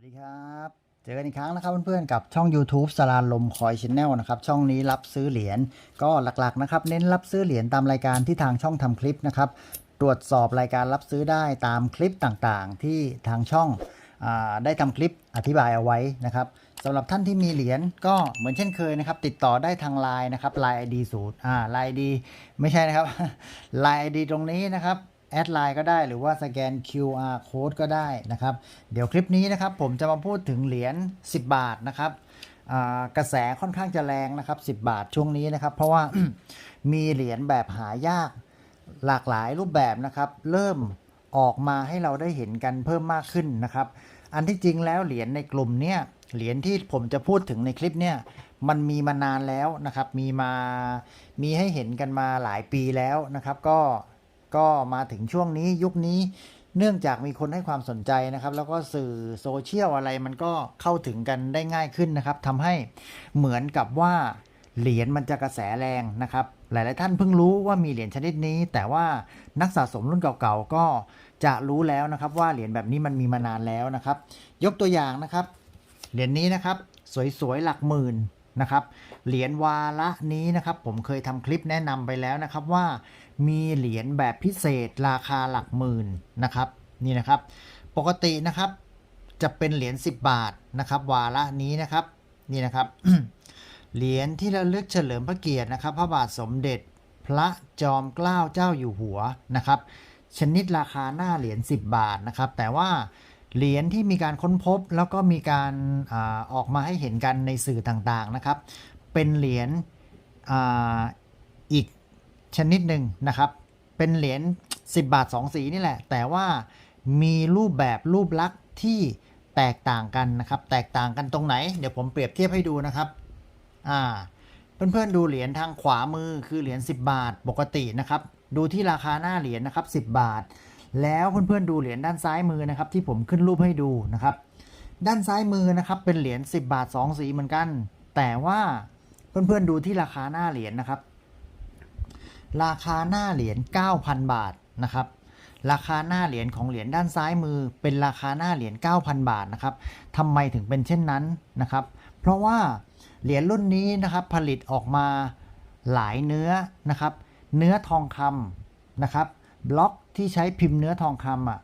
วัสดีครับ เจอกันอีกครั้งนะครับเพื่อนๆกับช่อง YouTube สลาลมคอยชแนลนะครับช่องนี้รับซื้อเหรียญก็หลักๆนะครับเน้นรับซื้อเหรียญตามรายการที่ทางช่องทำคลิปนะครับตรวจสอบรายการรับซื้อได้ตามคลิปต่างๆ ที่ทางช่องอได้ทำคลิปอธิบายเอาไว้นะครับสำหรับท่านที่มีเหรียญก็เหมือนเช่นเคยนะครับ ติดต่อได้ทางไลน์นะครับไลน์ ID สูตรอ่าไลน์ ID ไม่ใช่นะครับไลน์ ID ตรงนี้นะครับ แอดไลน์ก็ได้หรือว่าสแกน QR code ก็ได้นะครับ เดี๋ยวคลิปนี้นะครับผมจะมาพูดถึงเหรียญ10 บาทนะครับกระแสค่อนข้างจะแรงนะครับ 10 บาทช่วงนี้นะครับ เพราะว่ามีเหรียญแบบหายากหลากหลายรูปแบบนะครับ เริ่มออกมาให้เราได้เห็นกันเพิ่มมากขึ้นนะครับ อันที่จริงแล้วเหรียญในกลุ่มเนี่ยเหรียญที่ผมจะพูดถึงในคลิปเนี่ยมันมีมานานแล้วนะครับ มีมามีให้เห็นกันมาหลายปีแล้วนะครับ ก็ ก็มาถึงช่วงนี้ยุคนี้เนื่องจากมีคนให้ความสนใจนะครับ แล้วก็สื่อโซเชียลอะไรมันก็เข้าถึงกันได้ง่ายขึ้นนะครับทำให้เหมือนกับว่าเหรียญมันจะกระแสแรงนะครับ หลาย ๆ ท่านเพิ่งรู้ว่ามีเหรียญชนิดนี้ แต่ว่านักสะสมรุ่นเก่า ๆ ก็จะรู้แล้วนะครับ ว่าเหรียญแบบนี้มันมีมานานแล้วนะครับ ยกตัวอย่างนะครับ เหรียญนี้นะครับ สวย ๆ หลักหมื่นนะครับ เหรียญวาระนี้นะครับ ผมเคยทำคลิปแนะนำไปแล้วนะครับว่า มีเหรียญแบบพิเศษราคาหลักหมื่นนะครับนี่นะครับปกตินะครับจะเป็นเหรียญ10 บาทนะครับวาระนี้นะครับนี่นะครับเหรียญที่ระลึกเฉลิมพระเกียรตินะครับ พระบาทสมเด็จพระจอมเกล้าเจ้าอยู่หัวนะครับ ชนิดราคาหน้าเหรียญ10 บาทนะครับ แต่ว่าเหรียญที่มีการค้นพบแล้วก็มีการอาออกมาให้เห็นกันในสื่อต่างๆนะครับ เป็นเหรียญออีก ชนิดหนึ่งนะครับ เป็นเหรียญ10 บาท 2 สีนี่แหละ แต่ว่ามีรูปแบบรูปลักษณ์ที่แตกต่างกันนะครับ แตกต่างกันตรงไหน เดี๋ยวผมเปรียบเทียบให้ดูนะครับอ่าเพื่อนๆดูเหรียญทางขวามือคือเหรียญ10 บาทปกตินะครับ ดูที่ราคาหน้าเหรียญนะครับ10 บาท แล้วเพื่อนๆดูเหรียญด้านซ้ายมือนะครับ ที่ผมขึ้นรูปให้ดูนะครับ ด้านซ้ายมือนะครับเป็นเหรียญ10 บาท 2 สีเหมือนกัน แต่ว่าเพื่อนๆดูที่ราคาหน้าเหรียญนะครับ ราคาหน้าเหรียญ 9,000 บาทนะครับราคาหน้าเหรียญของเหรียญด้านซ้ายมือ เป็นราคาหน้าเหรียญ 9,000 บาทนะครับทำไมถึงเป็นเช่นนั้นนะครับ เพราะว่าเหรียญรุ่นนี้นะครับผลิตออกมาหลายเนื้อนะครับ เนื้อทองคำนะครับ บล็อกที่ใช้พิมพ์เนื้อทองคำอะ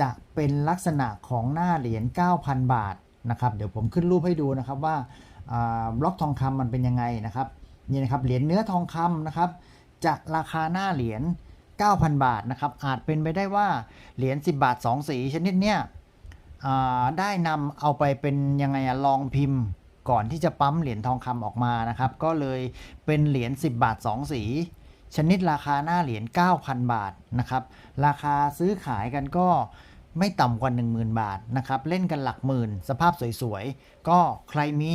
จะเป็นลักษณะของหน้าเหรียญ 9,000 บาทนะครับ เดี๋ยวผมขึ้นรูปให้ดูนะครับว่าอ่าบล็อกทองคำมันเป็นยังไงนะครับนี่นะครับเหรียญเนื้อทองคำนะครับ จะราคาหน้าเหรียญ 9,000 บาทนะครับ อาจเป็นไปได้ว่าเหรียญ 10 บาท 2 สีชนิดเนี้ยได้นำเอาไปเป็นยังไงอะลองพิมพ์ก่อนที่จะปั๊มเหรียญทองคำออกมานะครับ ก็เลยเป็นเหรียญ 10 บาท 2 สี ชนิดราคาหน้าเหรียญ 9,000 บาทนะครับ ราคาซื้อขายกันก็ไม่ต่ำกว่า 10,000 บาทนะครับ เล่นกันหลักหมื่น สภาพสวยๆ ก็ใครมี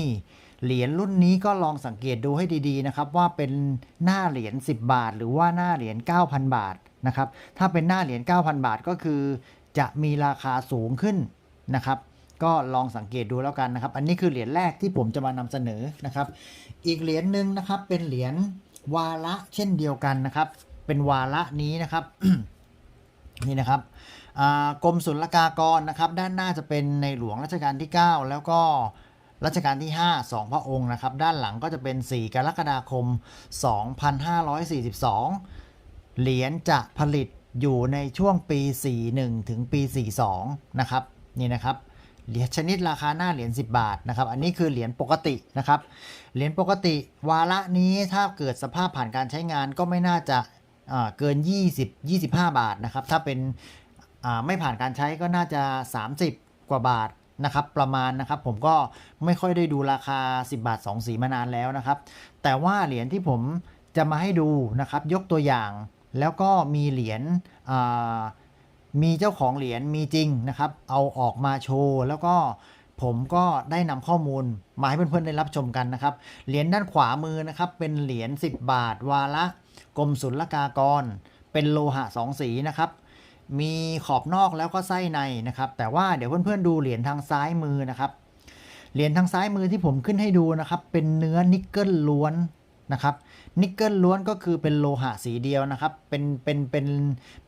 เหรียญรุ่นนี้ก็ลองสังเกตดูให้ดีๆนะครับว่าเป็นหน้าเหรียญ10 บาท หรือว่าหน้าเหรียญ9,000 บาทนะครับถ้าเป็นหน้าเหรียญ9,000 บาทก็คือ จะมีราคาสูงขึ้นนะครับ ก็ลองสังเกตดูแล้วกันนะครับ อันนี้คือเหรียญแรกที่ผมจะมานำเสนอนะครับ อีกเหรียญหนึ่งนะครับเป็นเหรียญวาระเช่นเดียวกันนะครับ เป็นวาระนี้นะครับนี่นะครับกรมศุลกากรนะครับ ด้านหน้าจะเป็นในหลวงรัชกาลที่ 9 แล้วก็ รัชกาลที่ 5 2 พระองค์นะครับ ด้านหลังก็จะเป็น 4 กรกฎาคม 2542 เหรียญจะผลิตอยู่ในช่วงปี 41 ถึงปี 42 นะครับ นี่นะครับ เหรียญชนิดราคาหน้าเหรียญ10 บาทนะครับ อันนี้คือเหรียญปกตินะครับ เหรียญปกติวาระนี้ถ้าเกิดสภาพผ่านการใช้งานก็ไม่น่าจะเกิน 20 25 บาทนะครับ ถ้าเป็นไม่ผ่านการใช้ก็น่าจะ 30 กว่าบาท นะครับประมาณนะครับผมก็ไม่ค่อยได้ดูราคา 10 บาท 2 สีมานานแล้วนะครับ แต่ว่าเหรียญที่ผมจะมาให้ดูนะครับยกตัวอย่าง แล้วก็มีเหรียญมีเจ้าของเหรียญมีจริงนะครับ เอาออกมาโชว์แล้วก็ผมก็ได้นำข้อมูลมาให้เพื่อนๆได้รับชมกันนะครับ เหรียญด้านขวามือนะครับ เป็นเหรียญ10 บาท วาระกรมศุลกากร เป็นโลหะสองสีนะครับ มีขอบนอกแล้วก็ไส้ในนะครับ แต่ว่าเดี๋ยวเพื่อนๆดูเหรียญทางซ้ายมือนะครับ เหรียญทางซ้ายมือที่ผมขึ้นให้ดูนะครับ เป็นเนื้อนิกเกิลล้วนนะครับนิกเกิลล้วนก็คือเป็นโลหะสีเดียวนะครับ เป็นเป็นเป็น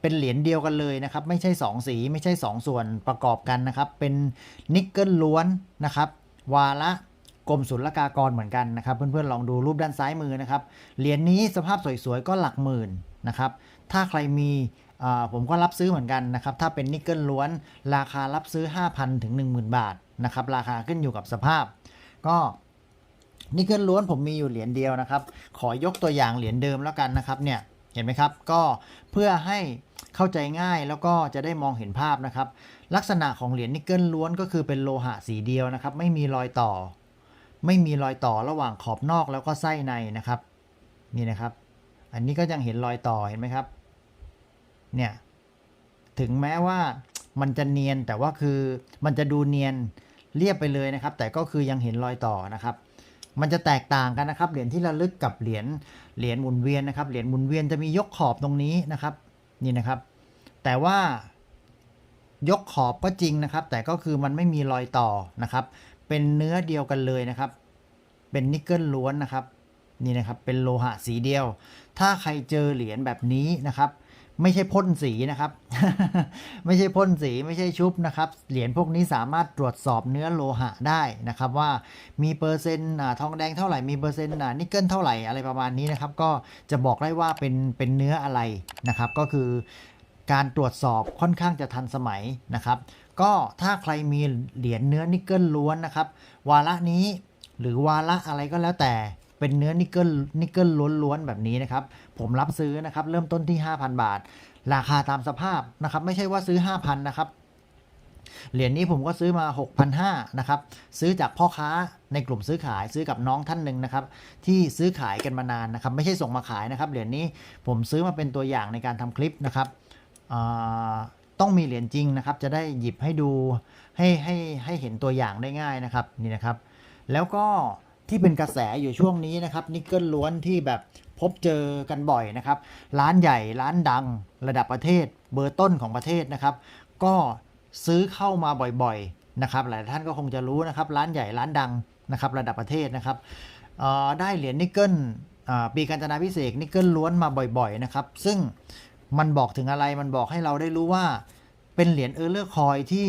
เป็นเหรียญเดียวกันเลยนะครับ ไม่ใช่ 2 สีไม่ใช่ 2 ส่วนประกอบกันนะครับ เป็นนิกเกิลล้วนนะครับ วาระกรมศุลกากรเหมือนกันนะครับ เพื่อนๆลองดูรูปด้านซ้ายมือนะครับ เหรียญนี้สภาพสวยๆก็หลักหมื่นนะครับ ถ้าใครมี ผมก็รับซื้อเหมือนกันนะครับ ถ้าเป็นนิกเกิลล้วน ราคารับซื้อ 5,000 ถึง 10,000 บาทนะครับ ราคาขึ้นอยู่กับสภาพ ก็นิกเกิลล้วนผมมีอยู่เหรียญเดียวนะครับ ขอยกตัวอย่างเหรียญเดิมแล้วกันนะครับเนี่ยเห็นไหมครับ ก็เพื่อให้เข้าใจง่ายแล้วก็จะได้มองเห็นภาพนะครับ ลักษณะของเหรียญนิกเกิลล้วนก็คือเป็นโลหะสีเดียวนะครับ ไม่มีรอยต่อ ไม่มีรอยต่อระหว่างขอบนอกแล้วก็ไส้ในนะครับ นี่นะครับ อันนี้ก็ยังเห็นรอยต่อเห็นไหมครับ เนี่ยถึงแม้ว่ามันจะเนียนแต่ว่าคือมันจะดูเนียนเรียบไปเลยนะครับ แต่ก็คือยังเห็นรอยต่อนะครับ มันจะแตกต่างกันนะครับ เหรียญที่ระลึกกับเหรียญเหรียญหมุนเวียนนะครับเหรียญหมุนเวียนจะมียกขอบตรงนี้นะครับ นี่นะครับ แต่ว่ายกขอบก็จริงนะครับ แต่ก็คือมันไม่มีรอยต่อนะครับ เป็นเนื้อเดียวกันเลยนะครับ เป็นนิกเกิลล้วนนะครับ นี่นะครับเป็นโลหะสีเดียว ถ้าใครเจอเหรียญแบบนี้นะครับ ไม่ใช่พ่นสีนะครับ ไม่ใช่พ่นสีไม่ใช่ชุบนะครับ เหรียญพวกนี้สามารถตรวจสอบเนื้อโลหะได้นะครับ ว่ามีเปอร์เซ็นต์ทองแดงเท่าไหร่มีเปอร์เซ็นต์นิกเกิลเท่าไหร่อะไรประมาณนี้นะครับ ก็จะบอกได้ว่าเป็นเป็นเนื้ออะไรนะครับ ก็คือการตรวจสอบค่อนข้างจะทันสมัยนะครับ ก็ถ้าใครมีเหรียญเนื้อนิกเกิลล้วนนะครับ วาระนี้หรือวาระอะไรก็แล้วแต่ เป็นเนื้อนิกเกิลนิกเกิลล้วนๆแบบนี้นะครับ ผมรับซื้อนะครับเริ่มต้นที่ 5,000 บาท ราคาตามสภาพนะครับ ไม่ใช่ว่าซื้อ 5,000นะครับเหรียญนี้ผมก็ซื้อมา 6,500นะครับ ซื้อจากพ่อค้าในกลุ่มซื้อขายซื้อกับน้องท่านหนึ่งนะครับ ที่ซื้อขายกันมานานนะครับ ไม่ใช่ส่งมาขายนะครับ เหรียญนี้ผมซื้อมาเป็นตัวอย่างในการทำคลิปนะครับต้องมีเหรียญจริงนะครับ จะได้หยิบให้ดูให้ให้ให้เห็นตัวอย่างได้ง่ายนะครับนี่นะครับ แล้วก็ ที่เป็นกระแสอยู่ช่วงนี้นะครับนิกเกิลล้วนที่แบบพบเจอกันบ่อยนะครับ ร้านใหญ่ร้านดังระดับประเทศ เบอร์ต้นของประเทศนะครับ ก็ซื้อเข้ามาบ่อยๆนะครับ หลายท่านก็คงจะรู้นะครับ ร้านใหญ่ร้านดังนะครับ ระดับประเทศนะครับได้เหรียญนิกเกิลปีการจนาพิเศษนิกเกิลล้วนมาบ่อยๆนะครับ ซึ่งมันบอกถึงอะไรมันบอกให้เราได้รู้ว่า เป็นเหรียญเออร์เลอร์คอยที่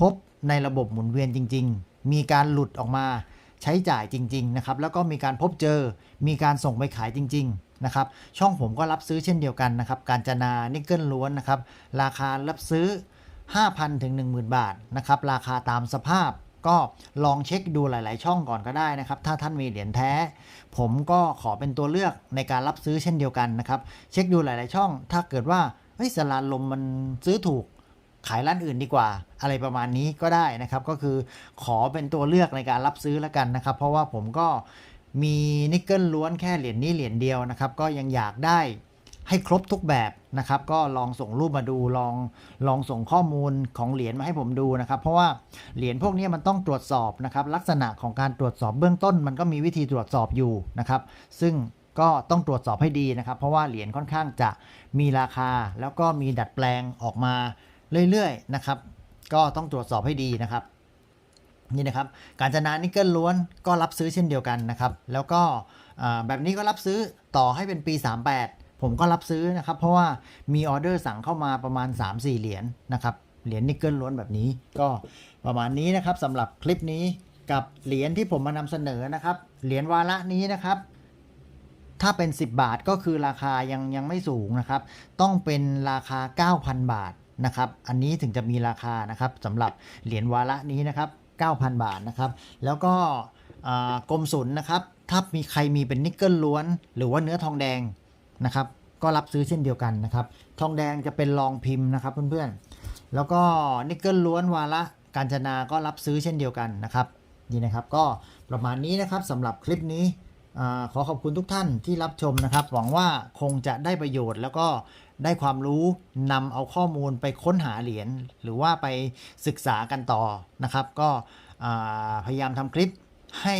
พบในระบบหมุนเวียนจริง ๆ มีการหลุดออกมา ใช้จ่ายจริงๆนะครับแล้วก็มีการพบเจอมีการส่งไปขายจริง ๆนะครับ ช่องผมก็รับซื้อเช่นเดียวกันนะครับ การจนานิกเกิลล้วนนะครับ ราคารับซื้อ 5,000ถึง10,000 บาทนะครับ ราคาตามสภาพก็ลองเช็คดูหลาย ๆ ช่องก่อนก็ได้นะครับ ถ้าท่านมีเหรียญแท้ ผมก็ขอเป็นตัวเลือกในการรับซื้อเช่นเดียวกันนะครับ เช็คดูหลาย ๆ ช่อง ถ้าเกิดว่าเฮ้ยสลานลมมันซื้อถูก ขายร้านอื่นดีกว่า อะไรประมาณนี้ก็ได้นะครับ ก็คือขอเป็นตัวเลือกในการรับซื้อแล้วกันนะครับ เพราะว่าผมก็มีนิกเกิลล้วนแค่เหรียญนี้เหรียญเดียวนะครับ ก็ยังอยากได้ให้ครบทุกแบบนะครับ ก็ลองส่งรูปมาดูลองลองส่งข้อมูลของเหรียญมาให้ผมดูนะครับ เพราะว่าเหรียญพวกนี้มันต้องตรวจสอบนะครับ ลักษณะของการตรวจสอบเบื้องต้น มันก็มีวิธีตรวจสอบอยู่นะครับ ซึ่งก็ต้องตรวจสอบให้ดีนะครับ เพราะว่าเหรียญค่อนข้างจะมีราคา แล้วก็มีดัดแปลงออกมา เรื่อยๆนะครับ ก็ต้องตรวจสอบให้ดีนะครับนี่นะครับการจนานิกเกิลล้วนก็รับซื้อเช่นเดียวกันนะครับ แล้วก็แบบนี้ก็รับซื้อต่อให้เป็นปี 38 ผมก็รับซื้อนะครับ เพราะว่ามีออเดอร์สั่งเข้ามาประมาณ 3-4 เหรียญนะครับเหรียญนิกเกิลล้วนแบบนี้ก็ประมาณนี้นะครับสำหรับคลิปนี้กับเหรียญที่ผมมานำเสนอนะครับเหรียญวาระนี้นะครับ ถ้าเป็น 10 บาทก็คือราคายังยังไม่สูงนะครับ ต้องเป็นราคา 9,000 บาท นะครับ อันนี้ถึงจะมีราคานะครับสำหรับเหรียญวาระนี้นะครับ 9,000 บาทนะครับ แล้วก็กรมศุลนะครับ ถ้ามีใครมีเป็นนิกเกิลล้วน หรือว่าเนื้อทองแดงนะครับ ก็รับซื้อเช่นเดียวกันนะครับ ทองแดงจะเป็นรองพิมพ์นะครับเพื่อนๆ แล้วก็นิกเกิลล้วนวาระการจนาก็รับซื้อเช่นเดียวกันนะครับนี่นะครับก็ประมาณนี้นะครับสำหรับคลิปนี้ขอขอบคุณทุกท่านที่รับชมนะครับ หวังว่าคงจะได้ประโยชน์แล้วก็ ได้ความรู้นำเอาข้อมูลไปค้นหาเหรียญหรือว่าไปศึกษากันต่อนะครับ ก็พยายามทำคลิปให้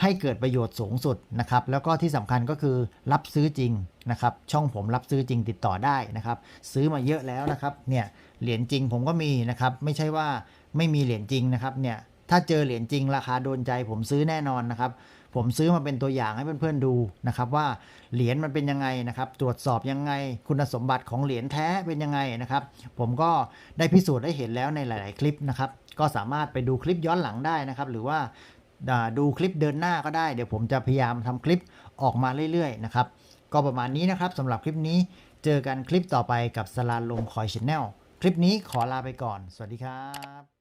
ให้เกิดประโยชน์สูงสุดนะครับ แล้วก็ที่สำคัญก็คือรับซื้อจริงนะครับ ช่องผมรับซื้อจริงติดต่อได้นะครับ ซื้อมาเยอะแล้วนะครับ เนี่ยเหรียญจริงผมก็มีนะครับ ไม่ใช่ว่าไม่มีเหรียญจริงนะครับ เนี่ยถ้าเจอเหรียญจริงราคาโดนใจผมซื้อแน่นอนนะครับ ผมซื้อมาเป็นตัวอย่างให้เพื่อนๆดูนะครับว่าเหรียญมันเป็นยังไงนะครับ ตรวจสอบยังไง คุณสมบัติของเหรียญแท้เป็นยังไงนะครับ ผมก็ได้พิสูจน์ได้เห็นแล้วในหลาย ๆ คลิปนะครับ ก็สามารถไปดูคลิปย้อนหลังได้นะครับ หรือว่าดูคลิปเดินหน้าก็ได้ เดี๋ยวผมจะพยายามทำคลิปออกมาเรื่อย ๆ นะครับ ก็ประมาณนี้นะครับสำหรับคลิปนี้เจอกันคลิปต่อไปกับสลาลมคอยชแนลคลิปนี้ขอลาไปก่อน สวัสดีครับ